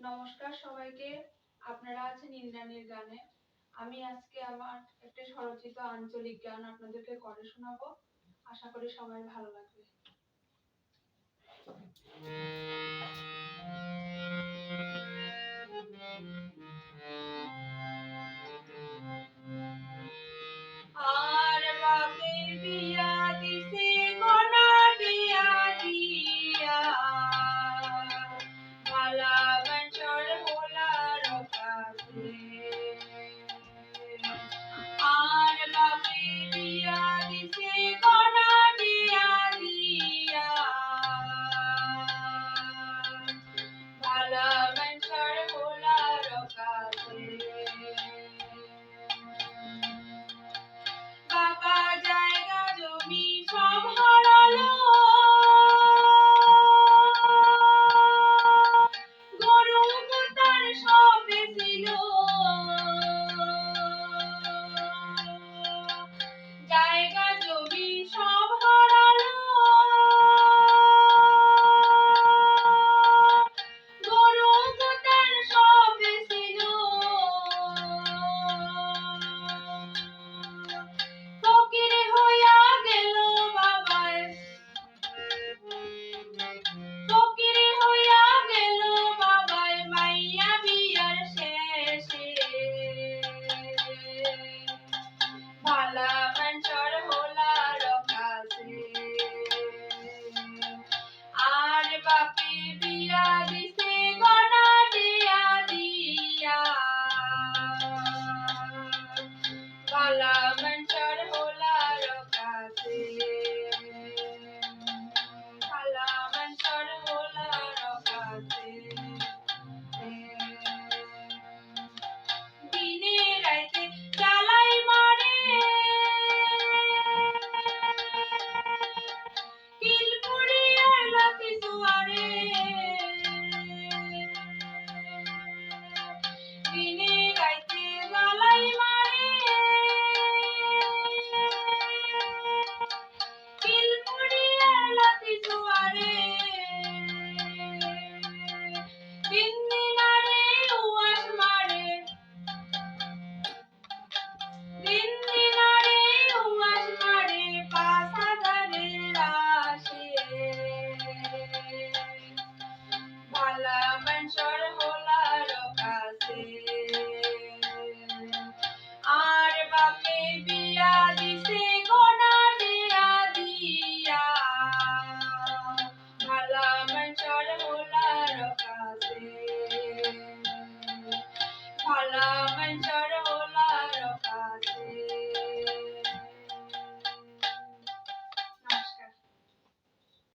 নমস্কার সবাইকে। আপনারা আছেন ইন্দ্রাণীর গানে। আমি আজকে আমার একটা স্বরচিত আঞ্চলিক গান আপনাদেরকে করে শোনাবো। আশা করি সবাই ভালো লাগবে। maybe I'll be